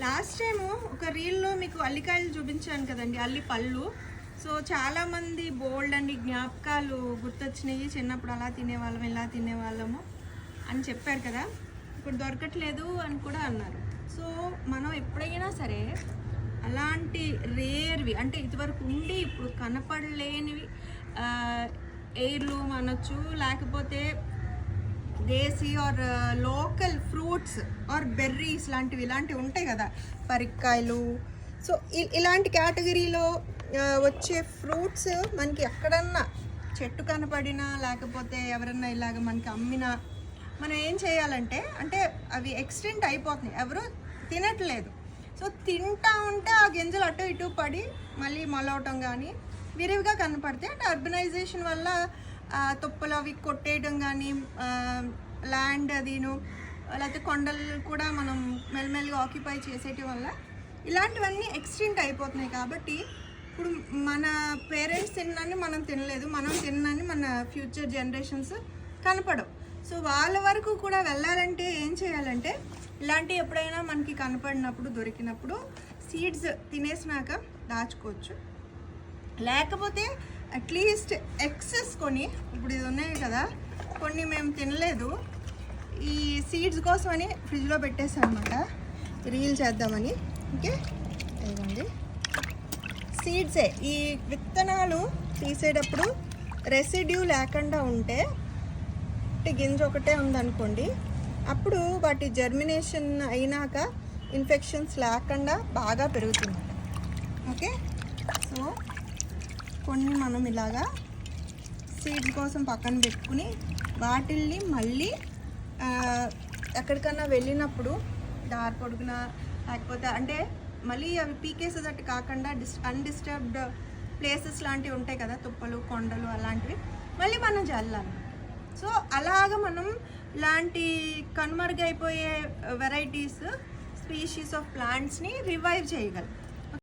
Last time ఒక రీల్లో మీకు అల్లికాయలు చూపించాను కదండి అల్లి పళ్ళు. సో చాలామంది బోల్డ్ అండి జ్ఞాపకాలు గుర్తొచ్చినాయి. చిన్నప్పుడు అలా తినేవాళ్ళం ఇలా తినేవాళ్ళము అని చెప్పారు కదా. ఇప్పుడు దొరకట్లేదు అని కూడా అన్నారు. సో మనం ఎప్పుడైనా సరే అలాంటి రేర్వి అంటే ఇదివరకు ఉండి ఇప్పుడు కనపడలేనివి ఎయిర్లు అనొచ్చు లేకపోతే desi or local fruits or berries లాంటివి ఇలాంటివి ఉంటాయి కదా పరిక్కాయలు. సో ఇలాంటి కేటగిరీలో వచ్చే ఫ్రూట్స్ మనకి ఎక్కడన్నా చెట్టు కనపడినా లేకపోతే ఎవరన్నా ఇలాగ మనకి అమ్మినా మనం ఏం చేయాలంటే అంటే అవి ఎక్స్టెంట్ అయిపోతున్నాయి. ఎవరు తినట్లేదు. సో తింటా ఉంటే ఆ గింజలు అటు ఇటు పడి మళ్ళీ మొలవటం కానీ విరివిగా కనపడితే అంటే అర్బనైజేషన్ వల్ల తుప్పలు అవి కొట్టేయడం కానీ ల్యాండ్ అదిను లేకపోతే కొండలు కూడా మనం మెల్లమెల్లగా ఆక్యుపై చేసేటి వల్ల ఇలాంటివన్నీ ఎక్స్టెంట్ అయిపోతున్నాయి కాబట్టి ఇప్పుడు మన పేరెంట్స్ తిన్నాన్ని మనం తినలేదు మనం తిన్నాన్ని మన ఫ్యూచర్ జనరేషన్స్ కనపడవు. సో వాళ్ళ వరకు కూడా వెళ్ళాలంటే ఏం చేయాలంటే ఇలాంటివి ఎప్పుడైనా మనకి కనపడినప్పుడు దొరికినప్పుడు సీడ్స్ తినేసినాక దాచుకోవచ్చు. లేకపోతే అట్లీస్ట్ ఎక్సెస్ కొని ఇప్పుడు ఇది ఉన్నాయి కదా కొన్ని మేము తినలేదు. ఈ సీడ్స్ కోసమని ఫ్రిడ్జ్లో పెట్టేసామన్నమాట రీల్ చేద్దామని. ఓకే? ఇదండి సీడ్సే. ఈ విత్తనాలు తీసేటప్పుడు రెసిడ్యూ లేకుండా ఉంటే గింజ ఒకటే ఉందనుకోండి అప్పుడు వాటి జర్మినేషన్ అయినాక ఇన్ఫెక్షన్స్ లేకుండా బాగా పెరుగుతుంది ఓకే సో కొన్ని మనం ఇలాగా సీడ్స్ కోసం పక్కన పెట్టుకుని వాటిల్ని మళ్ళీ ఎక్కడికన్నా వెళ్ళినప్పుడు దారి పొడుగున లేకపోతే అంటే మళ్ళీ అవి పీకేసేటట్టు కాకుండా డిస్ అన్డిస్టర్బ్డ్ ప్లేసెస్ లాంటివి ఉంటాయి కదా తుప్పలు కొండలు అలాంటివి మళ్ళీ మనం చల్లాలి సో అలాగ మనం ఇలాంటి కనుమరుగైపోయే వెరైటీస్ స్పీషీస్ ఆఫ్ ప్లాంట్స్ని రివైవ్ చేయగలం.